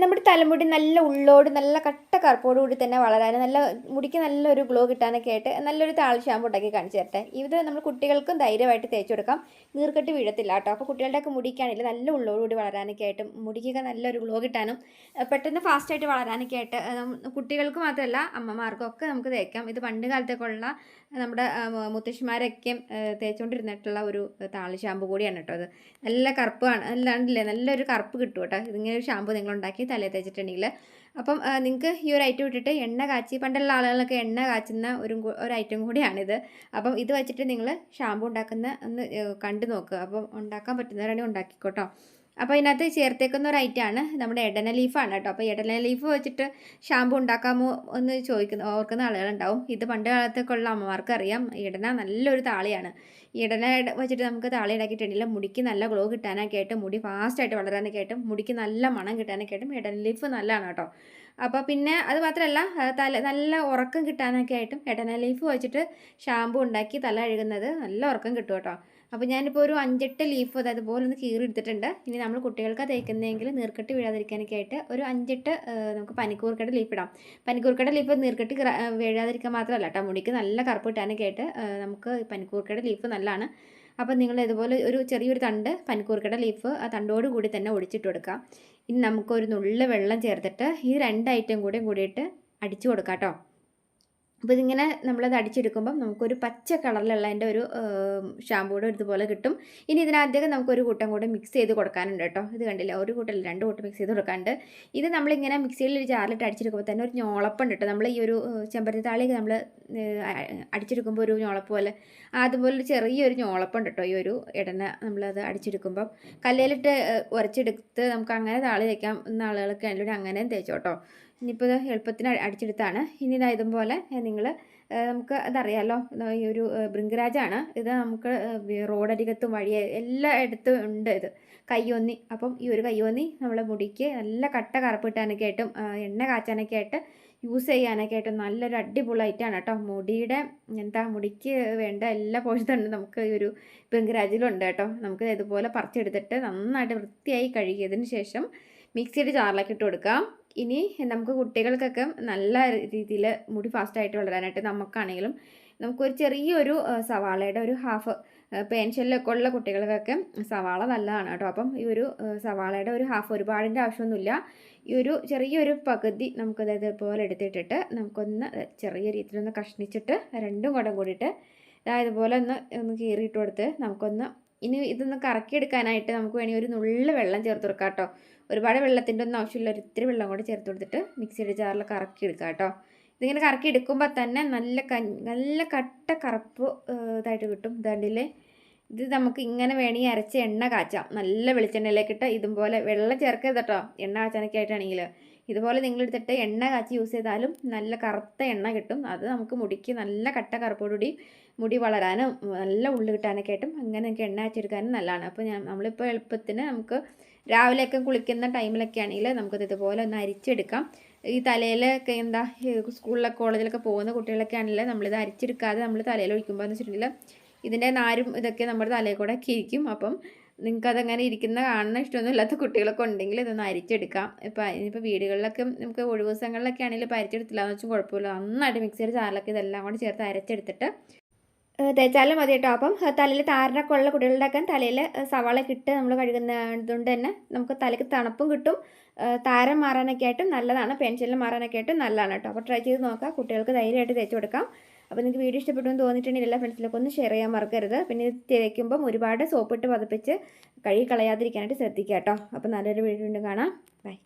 നമ്മുടെ തലമുടി നല്ല ഉള്ളോട് നല്ല കട്ട കറുപ്പോട് കൂടി തന്നെ വളരാൻ നല്ല മുടിക്ക് നല്ലൊരു ഗ്ലോ കിട്ടാനൊക്കെ ആയിട്ട് നല്ലൊരു താളി ഷാമ്പു ഉണ്ടാക്കി കാണിച്ചു തരട്ടെ. ഇത് നമ്മൾ കുട്ടികൾക്കും ധൈര്യമായിട്ട് തേച്ച് കൊടുക്കാം. നീർക്കെട്ട് വീഴത്തില്ല കേട്ടോ അപ്പോൾ കുട്ടികളുടെയൊക്കെ മുടിക്കാണെങ്കിൽ നല്ല ഉള്ളോട് കൂടി വളരാനൊക്കെ ആയിട്ടും മുടിക്കൊക്കെ നല്ലൊരു ഗ്ലോ കിട്ടാനും പെട്ടെന്ന് ഫാസ്റ്റായിട്ട് വളരാനൊക്കെ ആയിട്ട് കുട്ടികൾക്ക് മാത്രമല്ല അമ്മമാർക്കും ഒക്കെ നമുക്ക് തേക്കാം. ഇത് പണ്ട് കാലത്തൊക്കെ ഉള്ള നമ്മുടെ മുത്തശ്ശിമാരൊക്കെയും തേച്ചുകൊണ്ടിരുന്നിട്ടുള്ള ഒരു താളി ഷാമ്പു കൂടിയാണ് കേട്ടോ അത് നല്ല കറുപ്പാണ് അല്ലാണ്ടില്ലേ നല്ലൊരു കറുപ്പ് കിട്ടും കേട്ടോ ഇതിങ്ങനെ ഒരു ഷാമ്പു നിങ്ങൾ ഉണ്ടാക്കി തലയിൽ തേച്ചിട്ടുണ്ടെങ്കിൽ അപ്പം നിങ്ങൾക്ക് ഈ ഒരു ഐറ്റം ഇട്ടിട്ട് എണ്ണ കാച്ചി പണ്ടുള്ള ആളുകളൊക്കെ എണ്ണ കാച്ചുന്ന ഒരു ഒരു ഐറ്റം കൂടിയാണിത്. അപ്പം ഇത് വെച്ചിട്ട് നിങ്ങൾ ഷാമ്പു ഉണ്ടാക്കുന്ന ഒന്ന് കണ്ടു നോക്കുക അപ്പം ഉണ്ടാക്കാൻ പറ്റുന്നവരാണെങ്കിൽ ഉണ്ടാക്കിക്കോട്ടോ. അപ്പോൾ ഇതിനകത്ത് ചേർത്തേക്കുന്ന ഒരു ഐറ്റമാണ് നമ്മുടെ എടന ലീഫാണ് കേട്ടോ. അപ്പോൾ എടന ലീഫ് വെച്ചിട്ട് ഷാമ്പു ഉണ്ടാക്കാമോ എന്ന് ചോദിക്കുന്ന ഓർക്കുന്ന ആളുകളുണ്ടാവും. ഇത് പണ്ട് കാലത്തേക്കുള്ള അമ്മമാർക്ക് അറിയാം ഇടന നല്ലൊരു താളിയാണ്. ഇടന വെച്ചിട്ട് നമുക്ക് താളി ഉണ്ടാക്കിയിട്ടുണ്ടെങ്കിൽ മുടിക്ക് നല്ല ഗ്ലോ കിട്ടാനൊക്കെ മുടി ഫാസ്റ്റായിട്ട് വളരാനൊക്കെ ആയിട്ടും മുടിക്ക് നല്ല മണം കിട്ടാനൊക്കെ ആയിട്ടും ഇടന ലീഫ് നല്ലതാണ് കേട്ടോ. അപ്പോൾ പിന്നെ അത് മാത്രമല്ല തല നല്ല ഉറക്കം കിട്ടാനൊക്കെ ആയിട്ടും ഇടന ലീഫ് വെച്ചിട്ട് ഷാമ്പു ഉണ്ടാക്കി തല കഴുകുന്നത് നല്ല ഉറക്കം കിട്ടും കേട്ടോ. അപ്പോൾ ഞാനിപ്പോൾ ഒരു അഞ്ചെട്ട് ലീഫ് അതായത് പോലെ ഒന്ന് കീറി എടുത്തിട്ടുണ്ട് ഇനി നമ്മൾ കുട്ടികൾക്ക് തേക്കുന്നതെങ്കിൽ നീർക്കെട്ട് വീഴാതിരിക്കാനൊക്കെ ആയിട്ട് ഒരു അഞ്ചെട്ട് നമുക്ക് പനിക്കൂർക്കയുടെ ലീഫ് ഇടാം. പനിക്കൂർക്കയുടെ ലീഫ് നീർക്കെട്ട് വീഴാതിരിക്കാൻ മാത്രമല്ല കേട്ടോ. മുടിക്ക് നല്ല കറുപ്പ് കിട്ടാനൊക്കെ ആയിട്ട് നമുക്ക് പനിക്കൂർക്കയുടെ ലീഫ് നല്ലതാണ്. അപ്പോൾ നിങ്ങൾ ഇതുപോലെ ഒരു ചെറിയൊരു തണ്ട് പനിക്കൂർക്കയുടെ ലീഫ് ആ തണ്ടോട് കൂടി തന്നെ ഒടിച്ചിട്ട് കൊടുക്കാം. ഇനി നമുക്കൊരു നുള്ള വെള്ളം ചേർത്തിട്ട് ഈ രണ്ട് ഐറ്റം കൂടിയും കൂടിയിട്ട് അടിച്ചു കൊടുക്കാം കേട്ടോ. അപ്പോൾ ഇതിങ്ങനെ നമ്മളത് അടിച്ചെടുക്കുമ്പം നമുക്കൊരു പച്ച കളറിലുള്ള അതിന്റെ ഒരു ഷാമ്പൂടെ ഇതുപോലെ കിട്ടും. ഇനി ഇതിനകത്തേക്ക് നമുക്കൊരു കൂട്ടം കൂടെ മിക്സ് ചെയ്ത് കൊടുക്കാനുണ്ട് കേട്ടോ. ഇത് കണ്ടില്ല? ഒരു കൂട്ടല്ല രണ്ട് കൂട്ടം മിക്സ് ചെയ്ത് കൊടുക്കാനുണ്ട്. ഇത് നമ്മളിങ്ങനെ മിക്സിയിൽ ഒരു ജാറിലിട്ട് അടിച്ചെടുക്കുമ്പോൾ തന്നെ ഒരു ഞോളപ്പുണ്ട് കേട്ടോ. നമ്മൾ ഈ ഒരു ചെമ്പരത്തി താളിയൊക്കെ നമ്മൾ അടിച്ചെടുക്കുമ്പോൾ ഒരു ഞോളപ്പ് പോലെ അതുപോലെ ചെറിയൊരു ഞോളപ്പുണ്ട് കേട്ടോ. ഈ ഒരു ഇടന നമ്മളത് അടിച്ചെടുക്കുമ്പം. കല്ലിലിട്ട് ഉരച്ചെടുത്ത് നമുക്ക് അങ്ങനെ താളി തേക്കാം എന്ന ആളുകളൊക്കെ അതിലൂടെ അങ്ങനെയും തേച്ചോട്ടോ. ഇനിയിപ്പോൾ എളുപ്പത്തിന് അടിച്ചെടുത്താണ്. ഇനി ഇതാ ഇതുപോലെ നിങ്ങൾ നമുക്ക് അതറിയാമല്ലോ ഈ ഒരു ബൃംഗരാജാണ്. ഇത് നമുക്ക് റോഡരികത്തും വഴി എല്ലായിടത്തും ഉണ്ട് ഇത്. കയ്യോന്നി. അപ്പം ഈ ഒരു കയ്യോന്നി നമ്മളെ മുടിക്ക് നല്ല കട്ട കറുപ്പ് കിട്ടാനൊക്കെ ആയിട്ടും എണ്ണ കാച്ചാനൊക്കെ ആയിട്ട് യൂസ് ചെയ്യാനൊക്കെ ആയിട്ട് നല്ലൊരു അടിപൊളി ഐറ്റാണ് കേട്ടോ. മുടിയുടെ എന്താ മുടിക്ക് വേണ്ട എല്ലാ പോഷകമുണ്ട് നമുക്ക് ഈ ഒരു ഭൃംഗരാജിലുണ്ട് കേട്ടോ. നമുക്ക് ഇതുപോലെ പറിച്ചെടുത്തിട്ട് നന്നായിട്ട് വൃത്തിയായി കഴുകിയതിന് ശേഷം മിക്സിയുടെ ജാറിലേക്ക് ഇട്ട് കൊടുക്കാം. ഇനി നമുക്ക് കുട്ടികൾക്കൊക്കെ നല്ല രീതിയിൽ മുടി ഫാസ്റ്റായിട്ട് വളരാനായിട്ട് നമുക്കാണെങ്കിലും നമുക്കൊരു ചെറിയൊരു സവാളയുടെ ഒരു ഹാഫ് പെൻഷനിലൊക്കെ ഉള്ള കുട്ടികൾക്കൊക്കെ സവാള നല്ലതാണ് കേട്ടോ. അപ്പം ഈ ഒരു സവാളയുടെ ഒരു ഹാഫ് ഒരുപാടിന്റെ ആവശ്യമൊന്നുമില്ല. ഈ ഒരു ചെറിയൊരു പകുതി നമുക്കത് ഇതുപോലെ എടുത്തിട്ടിട്ട് നമുക്കൊന്ന് ചെറിയ രീതിയിലൊന്ന് കഷ്ണിച്ചിട്ട് രണ്ടും കൂടം കൂടിയിട്ട് ഇതായതുപോലെ ഒന്ന് ഒന്ന് കീറിയിട്ട് കൊടുത്ത് നമുക്കൊന്ന് ഇനി ഇതൊന്ന് കറക്കി എടുക്കാനായിട്ട് നമുക്ക് വേണമെങ്കിൽ ഒരു നുള്ള വെള്ളം ചേർത്ത് കൊടുക്കാം കേട്ടോ. ഒരുപാട് വെള്ളത്തിന്റെ ഒന്നും ആവശ്യമില്ല. ഒരു ഇത്തിരി വെള്ളം കൂടി ചേർത്ത് കൊടുത്തിട്ട് മിക്സിയുടെ ജാറിൽ കറക്കി എടുക്കാം കേട്ടോ. ഇതിങ്ങനെ കറക്കി എടുക്കുമ്പോൾ തന്നെ നല്ല നല്ല കട്ട കറുപ്പ് ഇതായിട്ട് കിട്ടും. ഇതാണ്ടില്ലേ? ഇത് നമുക്ക് ഇങ്ങനെ വേണമെങ്കിൽ അരച്ച എണ്ണ കാച്ചാം. നല്ല വെളിച്ചെണ്ണയിലേക്ക് ഇട്ട് ഇതുപോലെ വെള്ളം ചേർക്കരുത് കേട്ടോ. എണ്ണ കാച്ചാനൊക്കെ ആയിട്ടാണെങ്കിൽ. ഇതുപോലെ നിങ്ങളെടുത്തിട്ട് എണ്ണ കാച്ചി യൂസ് ചെയ്താലും നല്ല കറുത്ത എണ്ണ കിട്ടും. അത് നമുക്ക് മുടിക്ക് നല്ല കട്ട കറുപ്പോടുകൂടി മുടി വളരാനും നല്ല ഉള്ളു കിട്ടാനൊക്കെ ആയിട്ടും അങ്ങനെയൊക്കെ എണ്ണ കാച്ചെടുക്കാനും നല്ലതാണ്. അപ്പോൾ ഞാൻ നമ്മളിപ്പോൾ എളുപ്പത്തിന് നമുക്ക് രാവിലെയൊക്കെ കുളിക്കുന്ന ടൈമിലൊക്കെ ആണെങ്കിൽ നമുക്കത് ഇതുപോലെ ഒന്ന് അരിച്ചെടുക്കാം. ഈ തലയിലൊക്കെ എന്താ സ്കൂളിലൊക്കെ കോളേജിലൊക്കെ പോകുന്ന കുട്ടികളൊക്കെ ആണെങ്കിൽ നമ്മളിത് അരിച്ചെടുക്കാതെ നമ്മൾ തലയിൽ ഒഴിക്കുമ്പോൾ എന്ന് വെച്ചിട്ടുണ്ടെങ്കിൽ ഇതിന്റെ നാരും ഇതൊക്കെ നമ്മുടെ തലയിൽ കൂടെ ഒക്കെ ഇരിക്കും. അപ്പം നിങ്ങൾക്ക് അതങ്ങനെ ഇരിക്കുന്ന കാണുന്ന ഇഷ്ടമൊന്നും ഇല്ലാത്ത കുട്ടികളൊക്കെ ഉണ്ടെങ്കിൽ ഇതൊന്ന് അരിച്ചെടുക്കാം. ഇപ്പം ഇനിയിപ്പോൾ വീടുകളിലൊക്കെ നമുക്ക് ഒഴിവ് ദിവസങ്ങളിലൊക്കെ ആണെങ്കിൽ ഇപ്പോൾ അരിച്ചെടുത്തില്ല. എന്ന് വെച്ചാൽ കുഴപ്പമില്ല. നന്നായിട്ട് മിക്സിയുടെ ചാറിലൊക്കെ ഇതെല്ലാം കൂടി ചേർത്ത് അരച്ചെടുത്തിട്ട് തേച്ചാലും മതി കേട്ടോ. അപ്പം തലയിൽ താരനൊക്കെ ഉള്ള കുട്ടികളുടെയൊക്കെ തലയിൽ സവാള ഇട്ട് നമ്മൾ കഴുകുന്നതുകൊണ്ട് തന്നെ നമുക്ക് തലയ്ക്ക് തണുപ്പും കിട്ടും. താരം മാറാനൊക്കെ ആയിട്ടും നല്ലതാണ്. പെൻഷനിൽ മാറാനൊക്കെ ആയിട്ടും നല്ലതാണ് കേട്ടോ. അപ്പോൾ ട്രൈ ചെയ്ത് നോക്കാം. കുട്ടികൾക്ക് ധൈര്യമായിട്ട് തേച്ച് കൊടുക്കാം. അപ്പോൾ നിങ്ങൾക്ക് വീഡിയോ ഇഷ്ടപ്പെട്ടു എന്ന് തോന്നിയിട്ടുണ്ടെങ്കിൽ എല്ലാ ഫ്രണ്ട്സിലൊക്കെ ഒന്ന് ഷെയർ ചെയ്യാൻ മറക്കരുത്. പിന്നെ ഇത് തേക്കുമ്പം ഒരുപാട് സോപ്പിട്ട് പതപ്പിച്ച് കഴുകി കളയാതിരിക്കാനായിട്ട് ശ്രദ്ധിക്കുക കേട്ടോ. അപ്പോൾ നല്ലൊരു വീഡിയോ കാണാം. ബൈ